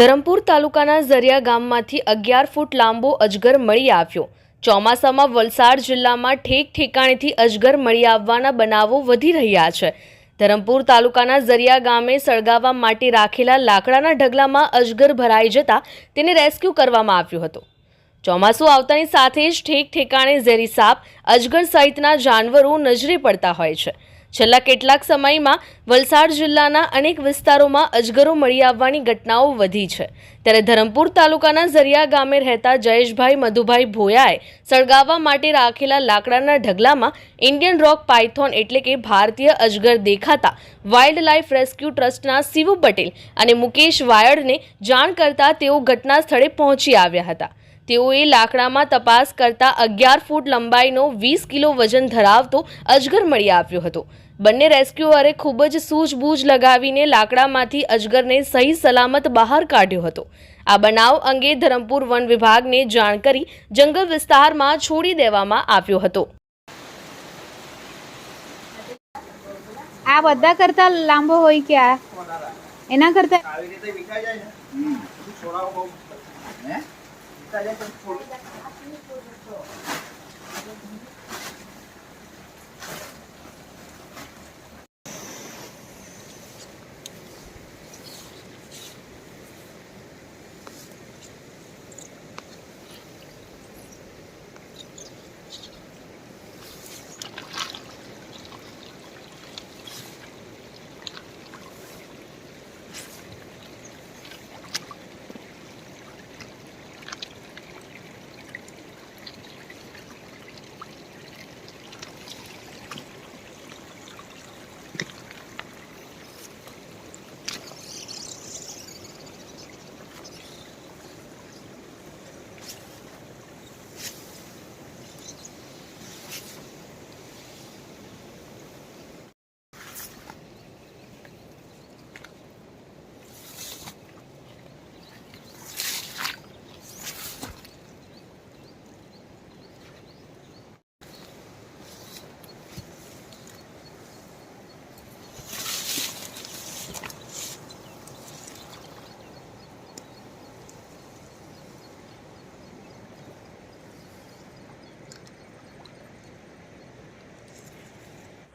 ધરમપુર તાલુકાના ઝરિયા ગામમાંથી અગિયાર ફૂટ લાંબો અજગર મળી આવ્યો. ચોમાસામાં વલસાડ જિલ્લામાં ઠેક ઠેકાણેથી અજગર મળી આવવાના બનાવો વધી રહ્યા છે. ધરમપુર તાલુકાના ઝરિયા ગામે સળગાવવા માટે રાખેલા લાકડાના ઢગલામાં અજગર ભરાઈ જતા તેને રેસ્ક્યુ કરવામાં આવ્યો હતો. ચોમાસું આવતાની સાથે જ ઠેક ઠેકાણે ઝેરી સાપ, અજગર સહિતના જાનવરો નજરે પડતા હોય છે. છેલ્લા કેટલાક સમયમાં વલસાડ જિલ્લાના અનેક વિસ્તારોમાં અજગરો મળી આવવાની ઘટનાઓ વધી છે. ત્યારે ધરમપુર તાલુકાના ઝરિયા ગામે રહેતા જયેશભાઈ મધુભાઈ ભોયાએ સળગાવવા માટે રાખેલા લાકડાના ઢગલામાં ઇન્ડિયન રોક પાયથોન એટલે કે ભારતીય અજગર દેખાતા વાઇલ્ડ લાઇફ રેસ્ક્યુ ટ્રસ્ટના શિવ પટેલ અને મુકેશ વાયડને જાણ કરતા તેઓ ઘટના સ્થળે પહોંચી આવ્યા હતા. તેઓએ લાકડામાં તપાસ કરતા અગિયાર ફૂટ લંબાઈનો વીસ કિલો વજન ધરાવતો અજગર મળી આવ્યો હતો. બંને રેસ્ક્યુઅરે ખૂબ જ સૂઝબૂઝ લગાવીને લાકડામાંથી અજગરને સહી સલામત બહાર કાઢ્યો હતો. આ બનાવ અંગે ધરમપુર વન વિભાગને જાણ કરી જંગલ વિસ્તારમાં છોડી દેવામાં આવ્યો હતો. આ બધા કરતા લાંબો હોય કે આ? એના કરતા આવી રીતે જાય ને? তাহলে